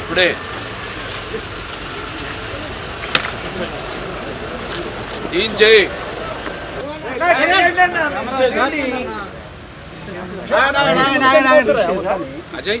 ఇప్పుడే ఏం చేయి అజయ్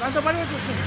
దాంతో పని పెట్టిస్తుంది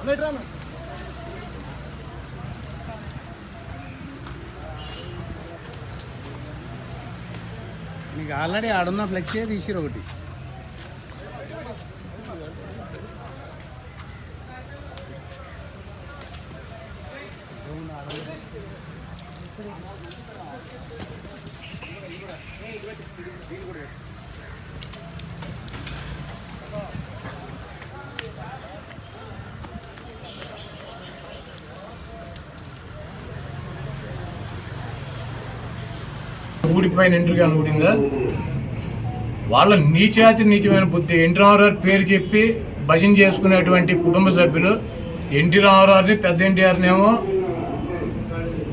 అందరిట్రా నీకు ఆల్రెడీ ఆడున్న ఫ్లెక్సీ తీసిరు ఒకటి. ఊడిపోయిన ఎంట్రీగా ఊడిందా? వాళ్ళ నీచాతి నీచమైన బుద్ధి ఎన్టీ రామారావు పేరు చెప్పి భజన చేసుకునేటువంటి కుటుంబ సభ్యులు ఎన్టీ రామారావుని పెద్ద ఎన్టీఆర్నేమో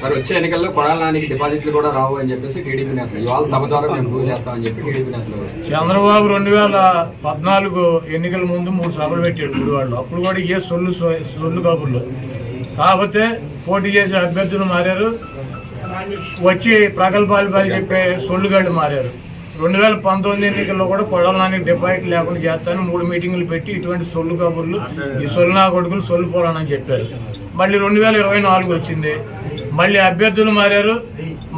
మరి వచ్చే ఎన్నికల్లో కొడాల నానికి డిపాజిట్లు కూడా రావు అని చెప్పేసి టీడీపీ నేతలు ఇవాళ సభ ద్వారా మేము పూజ చేస్తామని చెప్పి టీడీపీ నేతలు చంద్రబాబు రెండు వేల పద్నాలుగు ఎన్నికల ముందు మూడు సభలు పెట్టాడు ఇప్పుడు వాళ్ళు అప్పుడు కూడా ఏ సొల్లు సొల్లు కబుర్లు. కాకపోతే పోటీ చేసే అభ్యర్థులు మారారు. వచ్చి ప్రగల్భాలు పని చెప్పే సొల్లుగాళ్ళు మారారు. రెండు వేల పంతొమ్మిది ఎన్నికల్లో కూడా కొడవలానికి డిపాజిట్ లేకుండా చేస్తాను మూడు మీటింగులు పెట్టి ఇటువంటి సొల్లు కబుర్లు ఈ సొల్లు నా కొడుకులు సొల్లు పోరానని చెప్పారు. మళ్ళీ రెండు వేల ఇరవై నాలుగు వచ్చింది. మళ్ళీ అభ్యర్థులు మారారు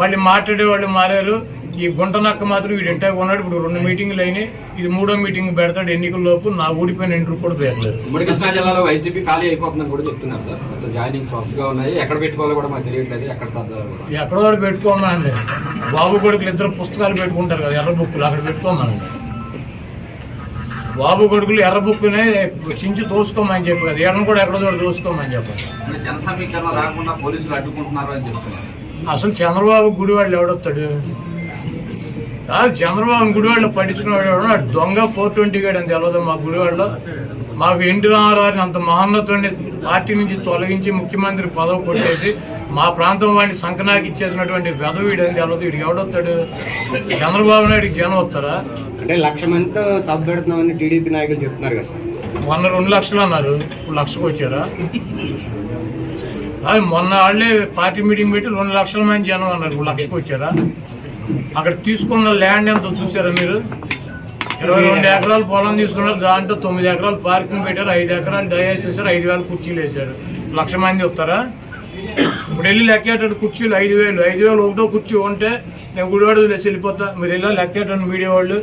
మళ్ళీ మాట్లాడే వాళ్ళు మారారు. ఈ గుంట నక్క మాత్రం వీడు ఇంటే ఉన్నాడు ఇప్పుడు రెండు మీటింగ్లు అయినాయి. ఇది మూడో మీటింగ్ పెడతాడు ఎన్నికల లోపు. నా ఊడిపోయిన ఇంటర్ కూడా ఉమ్మడి కృష్ణా జిల్లాలో వైసీపీ ఖాళీ అయిపోతుందని కూడా చెప్తున్నారు సార్. మొత్తం జాయినింగ్స్ వరుసగా ఉన్నాయి. ఎక్కడ పెట్టుకోవాలో కూడా మాకు తెలియట్లేదు. ఎక్కడ సర్దాలో కూడా ఎక్కడో ఒకటి పెట్టుకోమా అండి బాబు కొడుకులు ఇద్దరు పుస్తకాలు పెట్టుకుంటారు కదా ఎర్ర బుక్కులు. అక్కడ పెట్టుకోమని బాబు కొడుకులు ఎర్ర బుక్కునే చించి తోసుకోమని చెప్పి కదా ఎర్రను కూడా ఎక్కడో చోట తోసుకోమని చెప్పారు. అంటే జన సమీకరణ రాకుండా పోలీసులు అడ్డుకుంటున్నారు అని చెప్తున్నారు. అసలు చంద్రబాబు గుడివాళ్ళు ఎవడొస్తాడు కాదు చంద్రబాబు గుడివాళ్ళు పట్టించుకున్నాడు దొంగ ఫోర్ ట్వంటీ గేడ్ అని తెలియదు మా గుడివాడలో మాకు ఎన్టీ రామారావుని అంత మహోన్నతుడిని పార్టీ నుంచి తొలగించి ముఖ్యమంత్రి పదవి కొట్టేసి మా ప్రాంతం వాడిని సంకనాకి ఇచ్చేసినటువంటి వెదవీడు అని తెలియదు వీడికి ఎవడొస్తాడు చంద్రబాబు నాయుడికి జనం వస్తారా? అంటే లక్ష మందితో సభ పెడుతున్నామని టీడీపీ నాయకులు చెప్తున్నారు కదా సార్. మొన్న రెండు లక్షలు అన్నారు. ఇప్పుడు లక్షకు వచ్చారా? అది మొన్న వాళ్ళే పార్టీ మీటింగ్ పెట్టి రెండు లక్షల మంది జనం అన్నారు. ఇప్పుడు లక్షకు వచ్చారా? అక్కడ తీసుకున్న ల్యాండ్ ఎంత చూసారా మీరు? ఇరవై రెండు ఎకరాలు పొలం తీసుకున్నారు. దాంట్లో తొమ్మిది ఎకరాలు పార్కింగ్ పెట్టారు. ఐదు ఎకరాలు డయాస్ ఐదు వేల కుర్చీలు వేసారు లక్ష మంది వస్తారా? ఇప్పుడు వెళ్ళి లెక్కేటట్టు కుర్చీలు ఐదు వేలు ఐదు వేలు ఒకటో కుర్చీ ఉంటే నేను గుడివాడ లేచి వెళ్ళిపోతా. మీరు వెళ్ళి లెక్కేటండి మీడియా వాళ్ళు.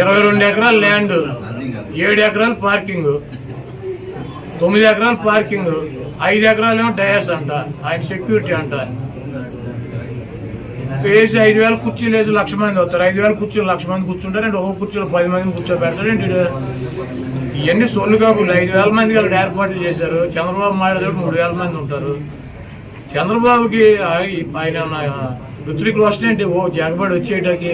ఇరవై రెండు ఎకరాలు ల్యాండ్ ఏడు ఎకరాలు పార్కింగ్ తొమ్మిది ఎకరాలు పార్కింగ్ ఐదు ఎకరాలు ఏమో డయాస్ అంట ఆయన సెక్యూరిటీ అంట. వేసి ఐదు వేల కుర్చీలు వేసి లక్ష మంది వస్తారు. ఐదు వేల కుర్చీలు లక్ష మంది కూర్చుంటారు అంటే ఒక్కొక్క కుర్చీలో పది మందిని కూర్చోబెడతారు. ఏంటి ఇవన్నీ సొల్లు కాకుండా ఐదు వేల మంది అక్కడ ఏర్పాట్లు చేశారు. చంద్రబాబు మాట్లాడే మూడు వేల మంది ఉంటారు. చంద్రబాబుకి ఆయన రుత్రికులు ఋత్విక్ రోషన్ ఏంటి? ఓ జగబడి వచ్చేటకి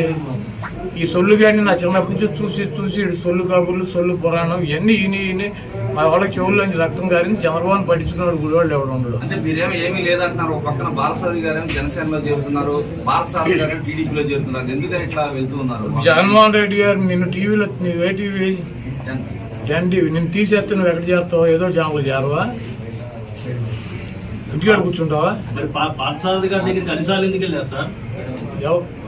ఈ సొల్లు కానీ నా చిన్నప్పటి నుంచి చూసి చూసి సొల్లు కబుర్లు సొల్లు పురాణం ఇవన్నీ ఈయన ఈయన మా వాళ్ళకి చెవుల్లోంచి రక్తం కారింది చంద్రబాబు పట్టించుకున్నాడు గుడివాళ్ళు ఎవడు ఉండడు అంటే మీరేమో ఏమీ లేదంటున్నారు. ఒక పక్కన బాలసారి గారేమో జనసేనలో చేరుతున్నారు. బాలసారి గారేమో టీడీపీలో చేరుతున్నారు. ఎందుకని ఇట్లా వెళ్తూ ఉన్నారు? జగన్మోహన్ రెడ్డి గారు నిన్ను టీవీలో ఏ టీవీ? Ten TV. నిన్ను తీసేస్తే నువ్వు ఎక్కడ చేస్తావు ఏదో ఛానల్ చేరవా? ఇంటికాడ కూర్చుంటావా? మరి పా- పార్థసారథి గారి దగ్గరికి అన్నిసార్లు ఎందుకు వెళ్ళారు సార్?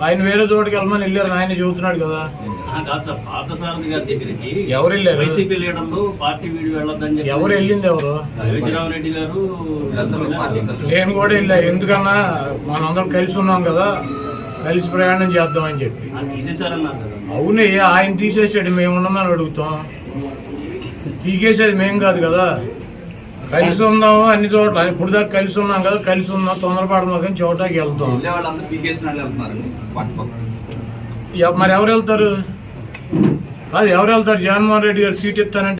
ఆయన వేరే చోటుకి వెళ్ళమని వెళ్ళారు ఆయన చెబుతున్నాడు కదా. గారి దగ్గరికి ఎవరు వెళ్ళారు? వైసీపీ లీడర్లు పార్టీ వీడి వెళ్ళొద్దని ఎవరు వెళ్ళింది ఎవరు? రెడ్డి గారు నేను కూడా వెళ్ళా ఎందుకన్నా మనందరం కలిసి ఉన్నాం కదా కలిసి ప్రయాణం చేద్దామని చెప్పి. ఆ, తీసేశారన్నారు కదా. అవునే ఆయన తీసేసాడు మేము ఉన్నామని అడుగుతాం. పీకేసేది మేం కాదు కదా. కలిసి ఉందాము అన్ని చోట్ల. ఇప్పుడు దాకా కలిసి ఉన్నాం కదా కలిసి ఉందాం తొందరపడమాకని కానీ చోటాకి వెళ్తాం. మరి ఎవరు వెళ్తారు? కాదు ఎవరు వెళ్తారు? జగన్మోహన్ రెడ్డి గారు సీట్ ఇస్తానంటే